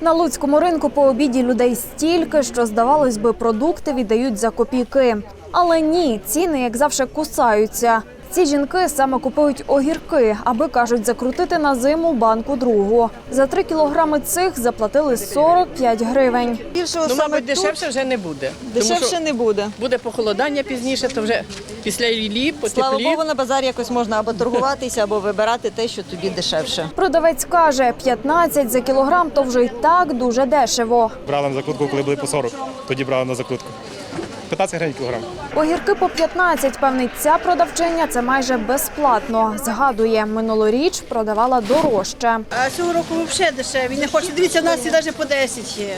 На луцькому ринку по обіді людей стільки, що здавалось би, продукти віддають за копійки. Але ні, ціни, як завжди, кусаються. Ці жінки саме купують огірки, аби кажуть, закрутити на зиму банку другу. За три кілограми цих заплатили 45 гривень. Більшого Ну, саме мабуть, тут дешевше вже не буде. дешевше Тому що не буде. буде похолодання пізніше, то вже після лілі, Слава. Богу, на базарі якось можна або торгуватися, або вибирати те, що тобі дешевше. Продавець каже, 15 за кілограм то вже й так дуже дешево. Брали на закрутку, коли були по 40, тоді брали на закрутку. 15 гривень кілограм. Огірки по 15, певнить ця продавчиня, це майже безплатно. Згадує, минулоріч продавала дорожче. А цього року взагалі дешеві. Не хочуть. Дивіться, в нас і навіть по 10 є.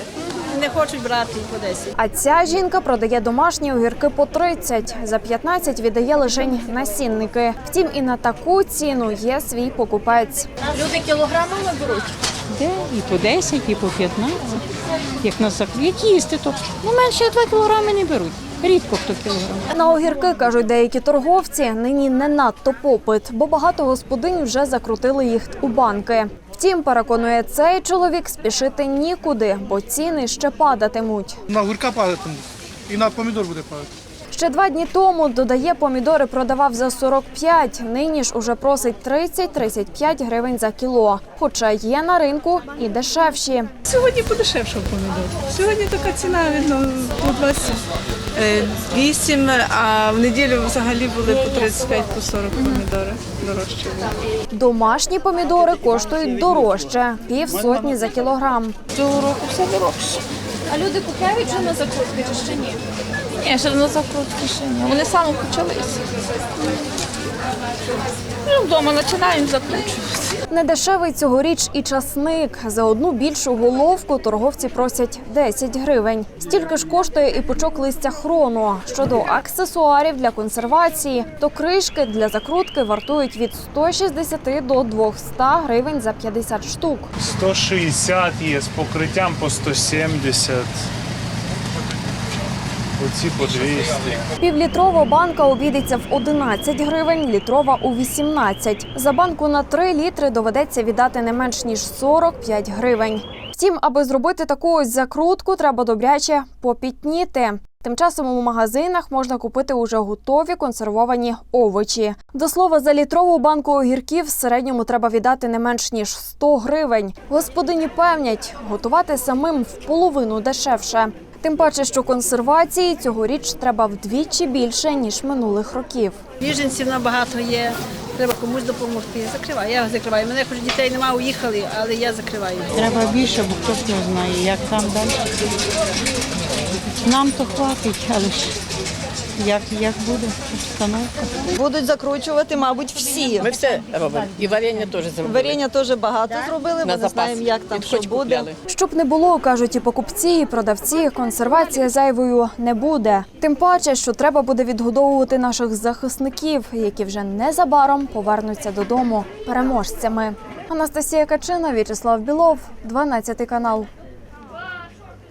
Не хочуть брати по 10. А ця жінка продає домашні огірки по 30, за 15 віддає лишень насінники. Втім, і на таку ціну є свій покупець. Люди кілограмами беруть. Де і по 10, і по 15. Як на зак... Як їсти, то ну, менше 2 кілограми не беруть. Рідко хто кілограм. На огірки кажуть деякі торговці. Нині не надто попит, бо багато господинь вже закрутили їх у банки. Втім, переконує цей чоловік, спішити нікуди, бо ціни ще падатимуть. На огірка падатимуть і на помідор буде падати. Ще два дні тому додає помідори продавав за 45, нині ж уже просить 30-35 гривень за кіло. Хоча є на ринку і дешевші. Сьогодні подешевшав помідор. Сьогодні така ціна видно по 28, а в неділю взагалі були по 35, по 40 помідори дорожче. Домашні помідори коштують дорожче півсотні за кілограм. Цього року все дорожче. А люди купляють вже на закрутки чи ще ні? Ні, ще на закрутки ще ні. Вони саме почалися. Ну, вдома починаємо закручувати. Недешевий цьогоріч і часник. За одну більшу головку торговці просять 10 гривень. Стільки ж коштує і пучок листя хрону. Щодо аксесуарів для консервації, то кришки для закрутки вартують від 160 до 200 гривень за 50 штук. 160 є з покриттям по 170. Оці по 200. Півлітрова банка обійдеться в 11 гривень, літрова у 18. За банку на 3 літри доведеться віддати не менш ніж 45 гривень. Втім, аби зробити таку ось закрутку, треба добряче попітніти. Тим часом у магазинах можна купити уже готові консервовані овочі. До слова, за літрову банку огірків в середньому треба віддати не менш ніж 100 гривень. Господині певнять, готувати самим в половину дешевше. Тим паче, що консервації цьогоріч треба вдвічі більше ніж минулих років. Біженців набагато є. Треба комусь допомогти. Закриваю. Я закриваю. Мене хоч дітей немає, уїхали, але я закриваю. Треба більше, бо хто не знає, як там далі. Нам то хватить, але ж як, як буде установка. Будуть закручувати, мабуть, всі. Ми все робимо. І варення теж зробили. Варення теж багато зробили, на не знаємо, як там що буде. Щоб не було, кажуть і покупці, і продавці, консервація зайвою не буде. Тим паче, що треба буде відгодовувати наших захисників, які вже незабаром повернуться додому переможцями. Анастасія Качина, В'ячеслав Білов, 12 канал.